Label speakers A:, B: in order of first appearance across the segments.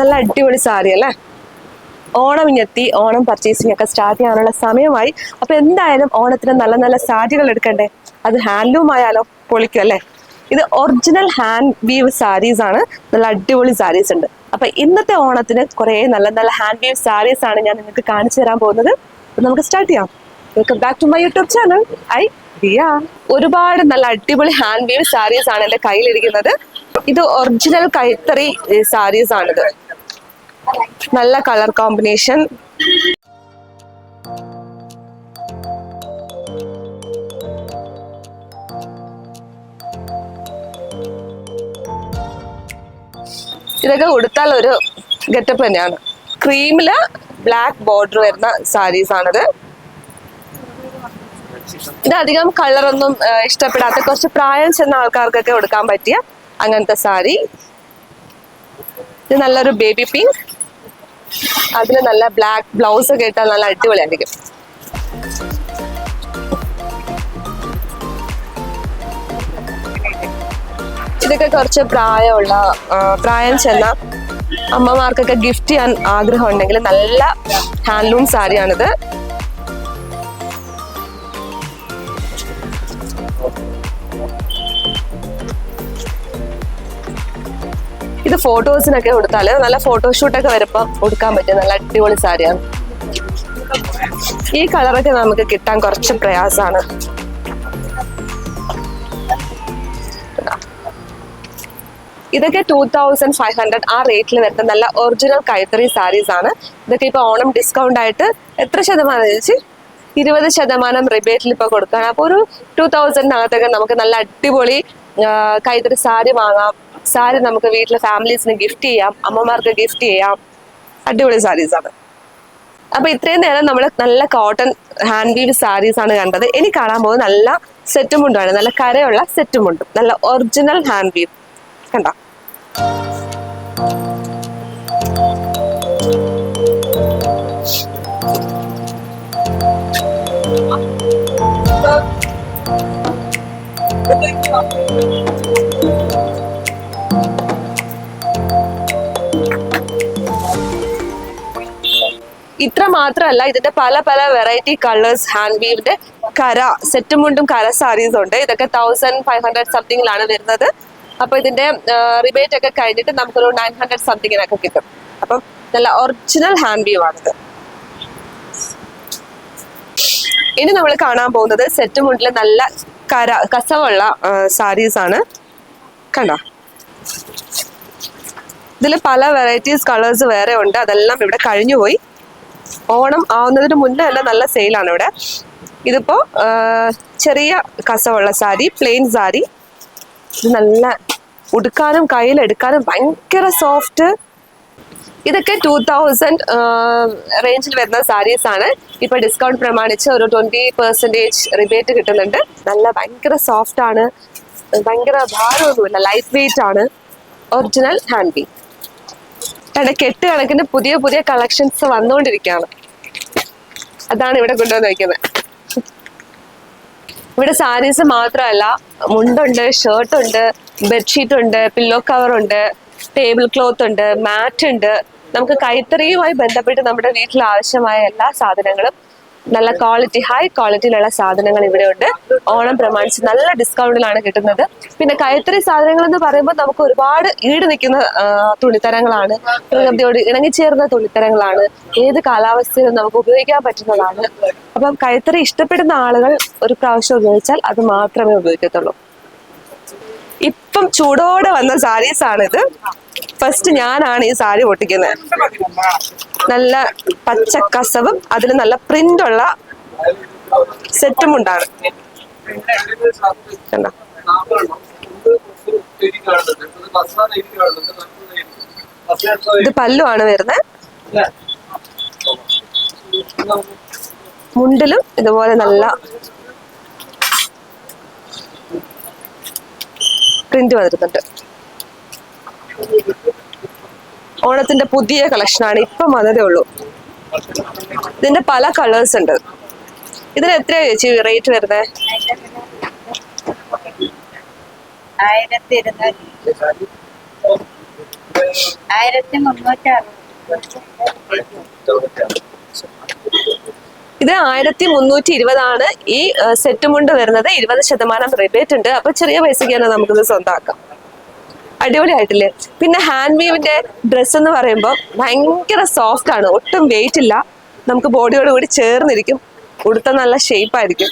A: നല്ല അടിപൊളി സാരി അല്ലേ? ഓണം ഇങ്ങെത്തി ഓണം പർച്ചേസിംഗ് ഒക്കെ സ്റ്റാർട്ട് ചെയ്യാനുള്ള സമയമായി. അപ്പൊ എന്തായാലും ഓണത്തിന് നല്ല നല്ല സാരികൾ എടുക്കണ്ടേ? അത് ഹാൻഡ്ലൂം ആയാലോ പൊളിക്കും അല്ലേ? ഇത് ഒറിജിനൽ ഹാൻഡ് വീവ് സാരീസ് ആണ്. നല്ല അടിപൊളി സാരീസ് ഉണ്ട്. അപ്പൊ ഇന്നത്തെ ഓണത്തിന് കുറെ നല്ല നല്ല ഹാൻഡ് വീവ് സാരീസ് ആണ് ഞാൻ നിങ്ങൾക്ക് കാണിച്ചു തരാൻ പോകുന്നത്. നമുക്ക് സ്റ്റാർട്ട് ചെയ്യാം. Welcome back to my YouTube channel I Diya ഒരുപാട് നല്ല അടിപൊളി ഹാൻഡ് വീവ് സാരീസ് ആണ് എന്റെ കയ്യിലിരിക്കുന്നത്. ഇത് ഒറിജിനൽ കൈത്തറി സാരീസ് ആണിത്. നല്ല കളർ കോമ്പിനേഷൻ. ഇതൊക്കെ ഉടുത്താൽ ഒരു ഗെറ്റപ്പ് തന്നെയാണ്. ക്രീമിൽ ബ്ലാക്ക് ബോർഡർ വരുന്ന സാരീസ് ആണിത്. ഇത് അധികം കളറൊന്നും ഇഷ്ടപ്പെടാത്ത കുറച്ച് പ്രായം ചെന്ന ആൾക്കാർക്കൊക്കെ കൊടുക്കാൻ പറ്റിയ അങ്ങനത്തെ സാരി. ഇത് നല്ലൊരു ബേബി പിങ്ക് അതിൽ നല്ല ബ്ലാക്ക് ബ്ലൗസ് ഒക്കെ ഇട്ടാൽ നല്ല അടിപൊളിയായിരിക്കും. ഇതൊക്കെ കുറച്ച് പ്രായമുള്ള പ്രായം ചെന്ന അമ്മമാർക്കൊക്കെ ഗിഫ്റ്റ് ചെയ്യാൻ ആഗ്രഹം ഉണ്ടെങ്കിൽ നല്ല ഹാൻഡ്ലൂം സാരിയാണിത്. ഇത് ഫോട്ടോസിനൊക്കെ കൊടുത്താൽ നല്ല ഫോട്ടോഷൂട്ടൊക്കെ വരുമ്പോ കൊടുക്കാൻ പറ്റും നല്ല അടിപൊളി സാരിയാണ്. ഈ കളറൊക്കെ നമുക്ക് കിട്ടാൻ കുറച്ച് പ്രയാസാണ്. ഇതൊക്കെ ടൂ തൗസൻഡ് ഫൈവ് ഹൺഡ്രഡ് ആ റേറ്റിൽ വരുന്ന നല്ല ഒറിജിനൽ കൈത്തറി സാരീസ് ആണ്. ഇതൊക്കെ ഇപ്പൊ ഓണം ഡിസ്കൗണ്ട് ആയിട്ട് എത്ര ശതമാനം ചേച്ചി? ഇരുപത് ശതമാനം റിബേറ്റിൽ ഇപ്പൊ കൊടുക്കുകയാണ് അപ്പോൾ ഒരു ടൂ തൗസൻഡിനകത്തൊക്കെ നമുക്ക് നല്ല അടിപൊളി കൈത്തറി സാരി വാങ്ങാം. സാരി നമുക്ക് വീട്ടിലെ ഫാമിലീസിന് ഗിഫ്റ്റ് ചെയ്യാം അമ്മമാർക്ക് ഗിഫ്റ്റ് ചെയ്യാം. അടിപൊളി സാരീസ് ആണ്. അപ്പൊ ഇത്രയും നേരം നമ്മൾ നല്ല കോട്ടൺ ഹാൻഡ് വീവ് സാരീസ് ആണ് കണ്ടത്. ഇനി കാണാൻ പോകുന്നത് നല്ല സെറ്റും മുണ്ടാണ് നല്ല കരയുള്ള സെറ്റും മുണ്ടും നല്ല ഒറിജിനൽ ഹാൻഡ് വീവ് കണ്ടോ? ഇത്ര മാത്രമല്ല ഇതിന്റെ പല പല വെറൈറ്റി കളേഴ്സ് ഹാൻഡ് വീവിന്റെ കര സെറ്റ് മുണ്ടും കര സാരീസ് ഉണ്ട്. ഇതൊക്കെ തൗസൻഡ് ഫൈവ് ഹൺഡ്രഡ് സംതിങ്ങിലാണ് വരുന്നത്. അപ്പൊ ഇതിന്റെ റിബേറ്റ് ഒക്കെ കഴിഞ്ഞിട്ട് നമുക്കൊരു നയൻ ഹൺഡ്രഡ് സംതിങ്ങിനൊക്കെ കിട്ടും. അപ്പം നല്ല ഒറിജിനൽ ഹാൻഡ് വീവ് ആണിത് ഇനി നമ്മൾ കാണാൻ പോകുന്നത് സെറ്റ് മുണ്ടിലെ നല്ല കര കസവുള്ള സാരീസ് ആണ്. കണ്ടോ? ഇതിൽ പല വെറൈറ്റീസ് കളേഴ്സ് വേറെ ഉണ്ട്. അതെല്ലാം ഇവിടെ കഴിഞ്ഞു പോയി ഓണം ആവുന്നതിന് മുന്നേ തന്നെ നല്ല സെയിലാണ് ഇവിടെ. ഇതിപ്പോ ചെറിയ കസവുള്ള സാരി പ്ലെയിൻ സാരി. ഇത് നല്ല ഉടുക്കാനും കയ്യിലെടുക്കാനും ഭയങ്കര സോഫ്റ്റ് ഇതൊക്കെ ടൂ തൗസൻഡ് റേഞ്ചിൽ വരുന്ന സാരീസ് ആണ്. ഇപ്പൊ ഡിസ്കൗണ്ട് പ്രമാണിച്ച് ഒരു ട്വന്റി പെർസെന്റേജ് റിബേറ്റ് കിട്ടുന്നുണ്ട്. നല്ല ഭയങ്കര സോഫ്റ്റ് ആണ്. ഭയങ്കര ഭാരമൊന്നുമില്ല ലൈറ്റ് വെയിറ്റ് ആണ്. ഒറിജിനൽ ഹാൻഡ് ബി കാരണം കെട്ട് കണക്കിന് പുതിയ പുതിയ കളക്ഷൻസ് വന്നുകൊണ്ടിരിക്കുകയാണ് അതാണ് ഇവിടെ കൊണ്ടുവന്ന് വയ്ക്കുന്നത് ഇവിടെ സാരീസ് മാത്രമല്ല മുണ്ടുണ്ട് ഷർട്ട് ഉണ്ട് ബെഡ്ഷീറ്റ് ഉണ്ട് പില്ലോ കവർ ഉണ്ട് ടേബിൾ ക്ലോത്ത് ഉണ്ട് മാറ്റ് ഉണ്ട്. നമുക്ക് കൈത്തറിയുമായി ബന്ധപ്പെട്ട് നമ്മുടെ വീട്ടിൽ ആവശ്യമായ എല്ലാ സാധനങ്ങളും നല്ല ക്വാളിറ്റി ഹൈ ക്വാളിറ്റിയിലുള്ള സാധനങ്ങൾ ഇവിടെ ഉണ്ട്. ഓണം പ്രമാണിച്ച് നല്ല ഡിസ്കൗണ്ടിലാണ് കിട്ടുന്നത്. പിന്നെ കൈത്തറി സാധനങ്ങൾ എന്ന് പറയുമ്പോൾ നമുക്ക് ഒരുപാട് ഈട് നിൽക്കുന്ന തുണിത്തരങ്ങളാണ്. പ്രകൃതിയോട് ഇണങ്ങിച്ചേർന്ന തുണിത്തരങ്ങളാണ്. ഏത് കാലാവസ്ഥയിലും നമുക്ക് ഉപയോഗിക്കാൻ പറ്റുന്നതാണ്. അപ്പം കൈത്തറി ഇഷ്ടപ്പെടുന്ന ആളുകൾ ഒരു പ്രാവശ്യം ഉപയോഗിച്ചാൽ അത് മാത്രമേ ഉപയോഗിക്കത്തുള്ളൂ. ഇപ്പം ചൂടോടെ വന്ന സാരീസ് ആണിത്. ഫസ്റ്റ് ഞാനാണ് ഈ സാരി പൊട്ടിക്കുന്നത്. നല്ല പച്ച കസവും അതിൽ നല്ല പ്രിന്റ് ഉള്ള സെറ്റും ഉണ്ടാണ്. കണ്ടോ? ഇത് പല്ലുമാണ് വരുന്നത് മുണ്ടിലും ഇതുപോലെ നല്ല പ്രിന്റ് വന്നിരുന്നുണ്ട് ഓണത്തിന്റെ പുതിയ കളക്ഷനാണ് ഇപ്പം വന്നതേ ഉള്ളൂ. ഇതിന്റെ പല കളേഴ്സ് ഉണ്ട്. ഇതിന് എത്രയാ ചേച്ചി റേറ്റ് വരുന്നത് ഇത് ആയിരത്തി മുന്നൂറ്റി ഇരുപതാണ് ഈ സെറ്റ് മുണ്ട് വരുന്നത്. ഇരുപത് ശതമാനം റിബേറ്റ് ഉണ്ട്. അപ്പൊ ചെറിയ പൈസയ്ക്ക് തന്നെ നമുക്കിത് സ്വന്തമാക്കാം അടിപൊളിയായിട്ടില്ലേ? പിന്നെ ഹാൻഡ് വീവിന്റെ ഡ്രസ്സ് എന്ന് പറയുമ്പോൾ ഭയങ്കര സോഫ്റ്റ് ആണ്. ഒട്ടും വെയിറ്റ് ഇല്ല. നമുക്ക് ബോഡിയോട് കൂടി ചേർന്നിരിക്കും. ഉടുത്ത നല്ല ഷേപ്പ് ആയിരിക്കും.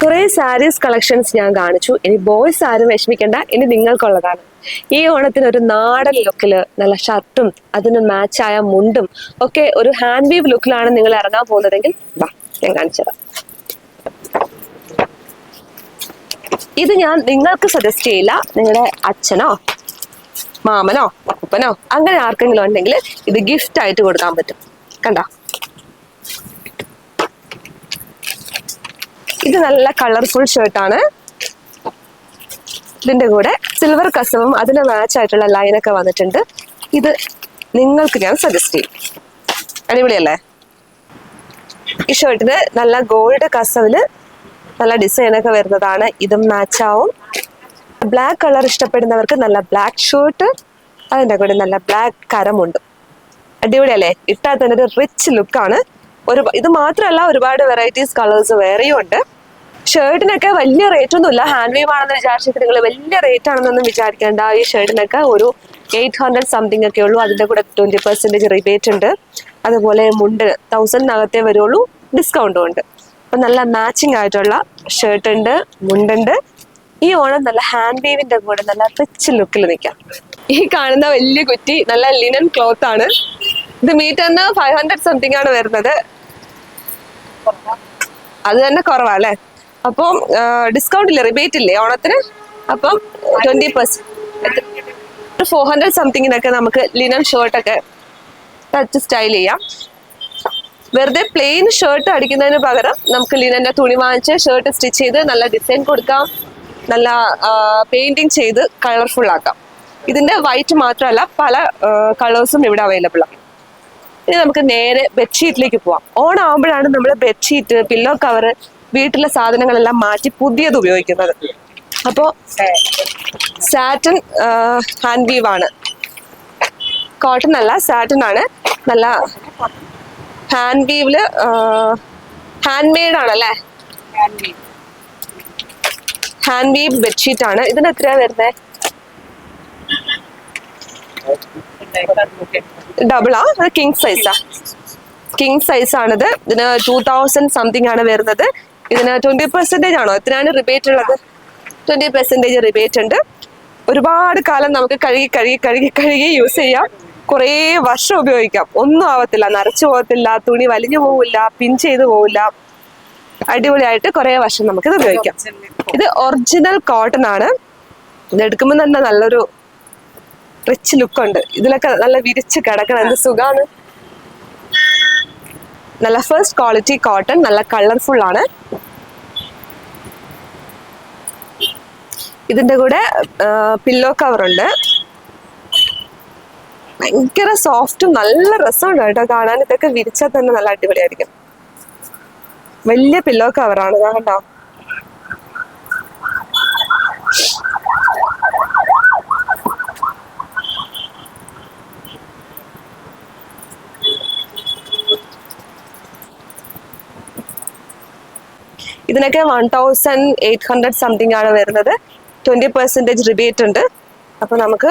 A: കുറെ സാരീസ് കളക്ഷൻസ് ഞാൻ കാണിച്ചു. ഇനി ബോയ്സ് ആരും വിഷമിക്കേണ്ട. ഇനി നിങ്ങൾക്കുള്ളതാണ്. ഈ ഓണത്തിന് ഒരു നാടൻ ലുക്കിൽ നല്ല ഷർട്ടും അതിന് മാച്ചായ മുണ്ടും ഒക്കെ ഒരു ഹാൻഡ് വീവ് ലുക്കിലാണ് നിങ്ങൾ ഇറങ്ങാൻ പോകുന്നതെങ്കിൽ വാ ഞാൻ കാണിച്ചത് ഇത് ഞാൻ നിങ്ങൾക്ക് സജസ്റ്റ് ചെയ്യില്ല. നിങ്ങളുടെ അച്ഛനോ മാമനോ ഉപ്പനോ അങ്ങനെ ആർക്കെങ്കിലും ഉണ്ടെങ്കിൽ ഇത് ഗിഫ്റ്റ് ആയിട്ട് കൊടുക്കാൻ പറ്റും. കണ്ടോ? ഇത് നല്ല കളർഫുൾ ഷർട്ടാണ് ഇതിന്റെ കൂടെ സിൽവർ കസവും അതിന് മാച്ച് ആയിട്ടുള്ള ലൈനൊക്കെ വന്നിട്ടുണ്ട്. ഇത് നിങ്ങൾക്ക് ഞാൻ സജസ്റ്റ് ചെയ്യും. അടിപൊളിയല്ലേ? ഈ ഷർട്ടിന് നല്ല ഗോൾഡ് കസവിൽ നല്ല ഡിസൈൻ ഒക്കെ വരുന്നതാണ്. ഇതും മാച്ചാവും ബ്ലാക്ക് കളർ ഇഷ്ടപ്പെടുന്നവർക്ക് നല്ല ബ്ലാക്ക് ഷർട്ട് അതിന്റെ കൂടെ നല്ല ബ്ലാക്ക് കരമുണ്ട്. അടിപൊളിയല്ലേ? ഇട്ടാൽ തന്നെ ഒരു റിച്ച് ലുക്കാണ് ഒരു ഇത് മാത്രമല്ല ഒരുപാട് വെറൈറ്റീസ് കളേഴ്സ് വേറെയും ഉണ്ട്. ഷർട്ടിനൊക്കെ വലിയ റേറ്റ് ഒന്നുമില്ല ഹാൻഡ് വീവ് ആണെന്ന് വിചാരിച്ചിട്ട് നിങ്ങൾ വലിയ റേറ്റ് ആണെന്നൊന്നും വിചാരിക്കേണ്ട. ഈ ഷർട്ടിനൊക്കെ ഒരു എയ്റ്റ് ഹൺഡ്രഡ് സംതിങ് ഒക്കെ ഉള്ളൂ. അതിന്റെ കൂടെ ട്വന്റി പെർസെന്റേജ് റിബേറ്റ് ഉണ്ട്. അതുപോലെ മുണ്ട് തൗസൻഡിനകത്തേ വരുള്ളൂ. ഡിസ്കൗണ്ടും ഉണ്ട്. അപ്പൊ നല്ല മാച്ചിങ് ആയിട്ടുള്ള ഷർട്ട് ഉണ്ട് മുണ്ടുണ്ട്. ഈ ഓണം നല്ല ഹാൻഡ് വേവിന്റെ കൂടെ നല്ല റിച്ച് ലുക്കിൽ നിൽക്കാം ഈ കാണുന്ന വലിയ കുറ്റി നല്ല ലിനൻ ക്ലോത്ത് ആണ്. ഇത് മീറ്ററിന് ഫൈവ് ഹൺഡ്രഡ് സംതിങ് ആണ് വരുന്നത്. അത് തന്നെ കുറവാ അല്ലേ? അപ്പം ഡിസ്കൗണ്ട് ഇല്ല? റിബേറ്റ് ഇല്ലേ ഓണത്തിന്? അപ്പം ട്വന്റി പെർസെന്റ് ഫോർ ഹൺഡ്രഡ് സംതിങ്ങിനൊക്കെ നമുക്ക് ലിനൻ ഷർട്ടൊക്കെ ടച്ച് സ്റ്റൈൽ ചെയ്യാം. വെറുതെ പ്ലെയിൻ ഷർട്ട് അടിക്കുന്നതിന് പകരം നമുക്ക് ലിനന്റെ തുണി വാങ്ങിച്ച് ഷർട്ട് സ്റ്റിച്ച് ചെയ്ത് നല്ല ഡിസൈൻ കൊടുക്കാം. നല്ല പെയിന്റിങ് ചെയ്ത് കളർഫുൾ ആക്കാം. ഇതിന്റെ വൈറ്റ് മാത്രമല്ല പല കളേഴ്സും ഇവിടെ അവൈലബിൾ ആണ്. ഇനി നമുക്ക് നേരെ ബെഡ്ഷീറ്റിലേക്ക് പോവാം. ഓണാകുമ്പോഴാണ് നമ്മൾ ബെഡ്ഷീറ്റ് പില്ലോ കവർ വീട്ടിലെ സാധനങ്ങളെല്ലാം മാറ്റി പുതിയത് ഉപയോഗിക്കുന്നത്. അപ്പോൾ സാറ്റൻ ഹാൻഡ് വീവ് ആണ്. കോട്ടൺ അല്ല സാറ്റൻ ആണ്. നല്ല ഹാൻഡ് വീവിൽ ഹാൻഡ് മെയ്ഡ് ആണല്ലേ ഹാൻഡ് വീവ് ബെഡ്ഷീറ്റ് ആണ് ഇതിന് എത്രയാ വരുന്നത് ഡബിളാ? കിങ് സൈസാ കിങ് സൈസ് ആണിത്. ഇതിന് ടൂ തൗസൻഡ് സംതിങ് ആണ് വരുന്നത്. ഇതിന് ട്വന്റി പെർസെന്റേജ് ആണോ? എത്രയാണ് റിബേറ്റ് ഉള്ളത്? ട്വന്റി പെർസെന്റേജ് റിബേറ്റ് ഉണ്ട്. ഒരുപാട് കാലം നമുക്ക് കഴുകി കഴുകി കഴുകി കഴുകി യൂസ് ചെയ്യാം. കുറേ വർഷം ഉപയോഗിക്കാം. ഒന്നും ആവത്തില്ല. നരച്ചു പോകത്തില്ല തുണി വലിഞ്ഞു പോവില്ല പിൻ ചെയ്തു പോവില്ല. അടിപൊളിയായിട്ട് കുറേ വർഷം നമുക്കിത് ഉപയോഗിക്കാം. ഇത് ഒറിജിനൽ കോട്ടൺ ആണ്. ഇത് എടുക്കുമ്പോൾ തന്നെ നല്ലൊരു റിച്ച് ലുക്ക് ഉണ്ട്. ഇതിലൊക്കെ നല്ല വിരിച്ച് കിടക്കണം. എന്ത് സുഖാണ്? നല്ല ഫസ്റ്റ് ക്വാളിറ്റി കോട്ടൺ നല്ല കളർഫുൾ ആണ്. ഇതിന്റെ കൂടെ പില്ലോ കവർ ഉണ്ട്. ഭയങ്കര സോഫ്റ്റും നല്ല രസമുണ്ട് കേട്ടോ കാണാൻ. ഇതൊക്കെ വിരിച്ചാൽ തന്നെ നല്ല അടിപൊളിയായിരിക്കും. വലിയ പില്ലോ കവറാണ് കേട്ടോ ഇതിനൊക്കെ one thousand eight hundred something ആണ് വരുന്നത്. ട്വന്റി പെർസെന്റേജ് റിബേറ്റ് ഉണ്ട്. അപ്പൊ നമുക്ക്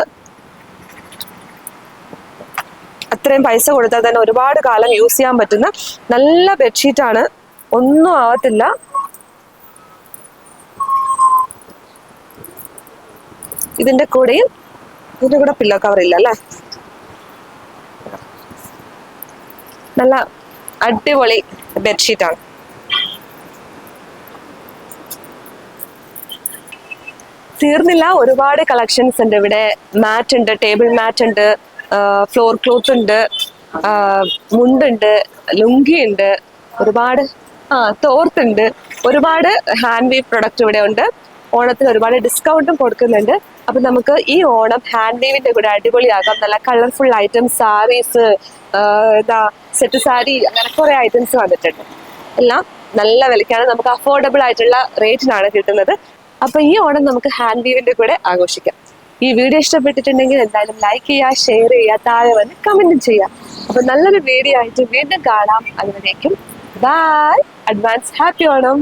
A: അത്രയും പൈസ കൊടുത്താൽ തന്നെ ഒരുപാട് കാലം യൂസ് ചെയ്യാൻ പറ്റുന്ന നല്ല ബെഡ്ഷീറ്റ് ആണ്. ഒന്നും ആവത്തില്ല. ഇതിന്റെ കൂടെയും ഇതിന്റെ കൂടെ പില്ലോ കവർ ഇല്ല അല്ലേ? നല്ല അടിപൊളി ബെഡ്ഷീറ്റ് ആണ്. തീർന്നില്ല. ഒരുപാട് കളക്ഷൻസ് ഉണ്ട്. ഇവിടെ മാറ്റ് ഉണ്ട് ടേബിൾ മാറ്റ് ഉണ്ട്. ഫ്ലോർ ക്ലോത്ത് ഉണ്ട് മുണ്ടുണ്ട് ലുങ്കി ഉണ്ട് ഒരുപാട് ആ തോർത്ത് ഉണ്ട്. ഒരുപാട് ഹാൻഡ് വീവ് പ്രൊഡക്റ്റ് ഇവിടെ ഉണ്ട്. ഓണത്തിന് ഒരുപാട് ഡിസ്കൗണ്ടും കൊടുക്കുന്നുണ്ട്. അപ്പൊ നമുക്ക് ഈ ഓണം ഹാൻഡ് വീവിന്റെ കൂടെ അടിപൊളിയാക്കാം നല്ല കളർഫുൾ ഐറ്റംസ് സാരീസ് എന്താ സെറ്റ് സാരി അങ്ങനെ കുറെ ഐറ്റംസ് വന്നിട്ടുണ്ട്. എല്ലാം നല്ല വിലയ്ക്കാണ്. നമുക്ക് അഫോർഡബിൾ ആയിട്ടുള്ള റേറ്റിനാണ് കിട്ടുന്നത്. അപ്പൊ ഈ ഓണം നമുക്ക് ഹാൻഡ് വീവിന്റെ കൂടെ ആഘോഷിക്കാം. ഈ വീഡിയോ ഇഷ്ടപ്പെട്ടിട്ടുണ്ടെങ്കിൽ എന്തായാലും ലൈക്ക് ചെയ്യുക ഷെയർ ചെയ്യുക താഴെ വന്ന് കമന്റും ചെയ്യുക. അപ്പൊ നല്ലൊരു വീഡിയോ ആയിട്ട് വീണ്ടും കാണാം. അതുവരേക്കും ബൈ അഡ്വാൻസ് ഹാപ്പി ഓണം.